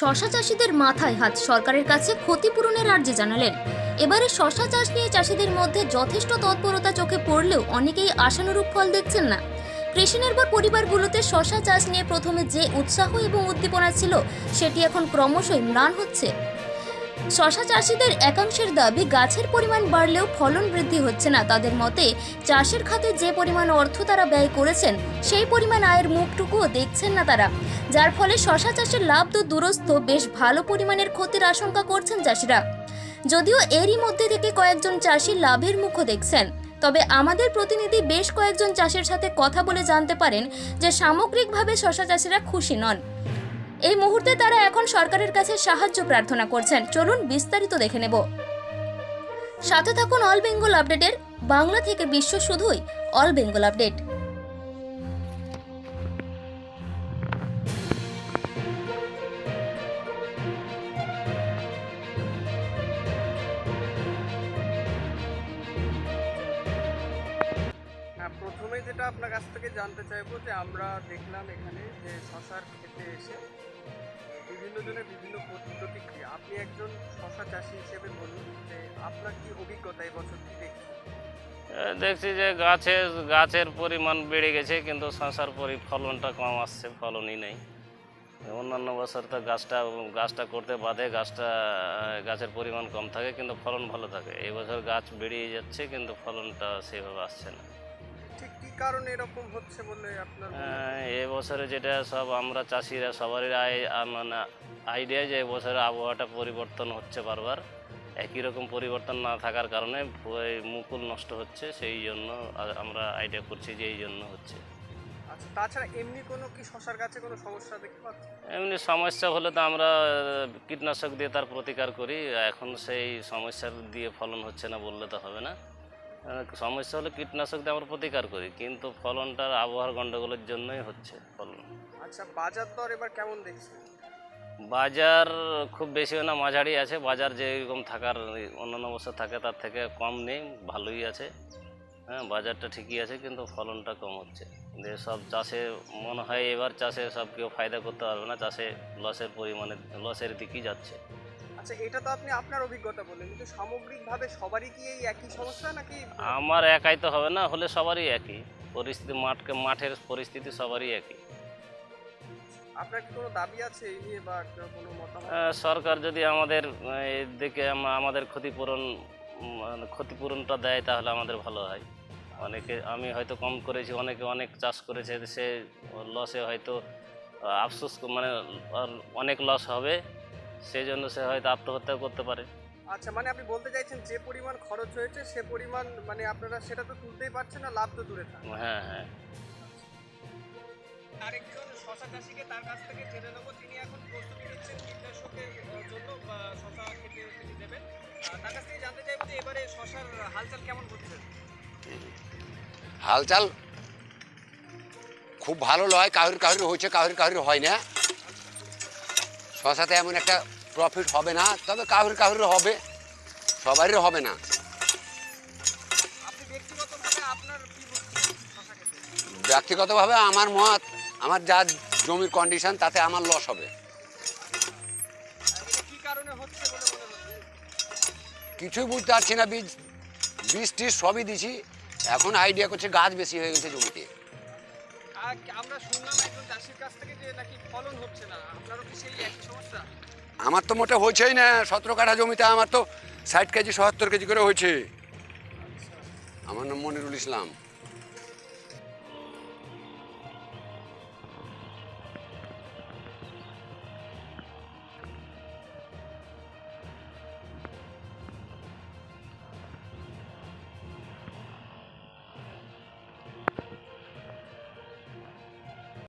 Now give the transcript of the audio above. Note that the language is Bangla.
শশা চাষিদের মাথায় হাত সরকারের কাছে ক্ষতিপূরণের আর্জি জানালেন। এবারে শশা চাষ নিয়ে চাষিদের মধ্যে যথেষ্ট তৎপরতা চোখে পড়লেও অনেকেই আশানুরূপ ফল দেখছেন না। কৃষি নির্ভর পরিবারগুলোতে শশা চাষ নিয়ে প্রথমে যে উৎসাহ এবং উদ্দীপনা ছিল, সেটি এখন ক্রমশই ম্লান হচ্ছে। শশা চাষিদের একাংশের দাবি গাছের পরিমাণ বাড়লেও ফলন বৃদ্ধি হচ্ছে না। তাদের মতে, চাষের খাতে যে পরিমাণ অর্থ তারা ব্যয় করেছেন, সেই পরিমাণ আয়ের মুখটুকুও দেখছেন না তারা। যার ফলে শশা চাষের লাভ তো দূরস্থ, বেশ ভালো পরিমাণের ক্ষতির আশঙ্কা করছেন চাষিরা। যদিও এরই মধ্যে থেকে কয়েকজন চাষি লাভের মুখও দেখছেন। তবে আমাদের প্রতিনিধি বেশ কয়েকজন চাষের সাথে কথা বলে জানতে পারেন যে সামগ্রিকভাবে শশা চাষিরা খুশি নন। এই মুহূর্তে তারা এখন সরকারের কাছে সাহায্য প্রার্থনা করছেন। চলুন বিস্তারিত দেখে নেব। সাথে থাকুন অল বেঙ্গল আপডেটের বাংলা থেকে বিশ্ব শুধুই অল বেঙ্গল আপডেট প্রথমে যেটা আপনার কাছ থেকে জানতে চাইব যে আমরা দেখলাম এখানে যে শশার ক্ষেতে এসে বিভিন্ন জনের বিভিন্ন প্রতি- প্রতিক্রিয়া। আপনি একজন শশা চাষি হিসেবে বলুন যে আপনার কি অভিজ্ঞতা এই বছর কি দেখছি যে গাছের গাছের পরিমাণ বেড়ে গেছে, কিন্তু শশার পরি ফলনটা কম আসছে, ফলনই নেই। অন্যান্য বছর তো গাছটা গাছটা করতে বাদে গাছটা গাছের পরিমাণ কম থাকে, কিন্তু ফলন ভালো থাকে। এবছর গাছ বেরিয়ে যাচ্ছে, কিন্তু ফলনটা সেভাবে আসছে না। ঠিক কি কারণে এরকম হচ্ছে বলে আপনার মনে এ বছরে যেটা সব আমরা চাষিরা সবারই আই আ- মানে আইডিয়া যে এবছরে আবহাওয়াটা পরিবর্তন হচ্ছে বারবার। একই রকম পরিবর্তন না থাকার কারণে মুকুল নষ্ট হচ্ছে সেই জন্য আমরা আইডিয়া করছি যে এই জন্য হচ্ছে। আচ্ছা তাছাড়া এমনি কোনো কি শশার গাছে কোনো সমস্যা দেখতে পাচ্ছেন? এমনি সমস্যা হলে তো আমরা কীটনাশক দিয়ে তার প্রতিকার করি। এখন সেই সমস্যার দিয়ে ফলন হচ্ছে না বললে তো হবে না। সমস্যা হলে কীটনাশক দিয়ে আমরা প্রতিকার করি কিন্তু ফলনটার আবহাওয়ার গণ্ডগোলের জন্যই হচ্ছে ফলন। আচ্ছা বাজার দর এবার কেমন দেখছেন? বাজার খুব বেশিও না মাঝারি আছে বাজার যেরকম থাকার অন্যান্য বছর থাকে তার থেকে কম নেই ভালোই আছে। হ্যাঁ বাজারটা ঠিকই আছে কিন্তু ফলনটা কম হচ্ছে। যে সব চাষে মনে হয় এবার চাষে সব কেউ ফায়দা করতে পারবে না চাষে লসের পরিমাণে লসের দিকেই যাচ্ছে। আচ্ছা এটা তো আপনি আপনার অভিজ্ঞতা বললেন কিন্তু সামগ্রিকভাবে সবারই কি এই একই সমস্যা নাকি? আমার একাই তো হবে না হলে সবারই একই। পরিস্থিতি মাঠকে মাঠের পরিস্থিতি সবারই একই। আপনার কি কোনো দাবি আছে এই নিয়ে বা কোনো মতামত? সরকার যদি আমাদের এর দিকে আমাদের ক্ষতিপূরণ ক্ষতিপূরণটা দেয় তাহলে আমাদের ভালো হয়। অনেকে আমি হয়তো কম করেছি অনেকে অনেক চাষ করেছে সে লসে হয়তো আফসোস মানে অনেক লস হবে। সেই জন্য সে হয়তো আত্মহত্যা করতে পারে। আচ্ছা মানে আপনি বলতে চাইছেন যে পরিমাণ খরচ হয়েছে সে পরিমাণ মানে আপনারা সেটা তো তুলতেই পারছেন না লাভ তো দূরে থাকে। হ্যাঁ হ্যাঁ। আরেকজন শশা চাষিকে তার কাছ থেকে জেনে নেব। তিনি এখন প্রস্তুতি নিচ্ছেন কীটনাশকের জন্য শশা খেতে তিনি দেবেন। তার কাছ থেকে জানতে চাইব যে এবারে শশার হালচাল কেমন হালচাল খুব ভালো লয় কাহুর কাহুর হয়েছে কাহুর কাহুর হয় না। শশাতে এমন একটা প্রফিট হবে না তবে কাহুর কাহুর হবে সবারই হবে না। ব্যক্তিগতভাবে আমার মত আমার যা জমির কন্ডিশন তাতে আমার লস হবে। কিছুই বুঝতে পারছি না বীজ বীজ টিজ সবই দিছি এখন আইডিয়া করছে গাছ বেশি হয়ে গেছে জমিতে। আর আমরা শুনলাম ফলন আমার তো মোটে হয়েছেই না, সতেরো কাঠা জমিতে আমার তো ষাট কেজি, সত্তর কেজি করে হয়েছে। আমার নাম মনিরুল ইসলাম।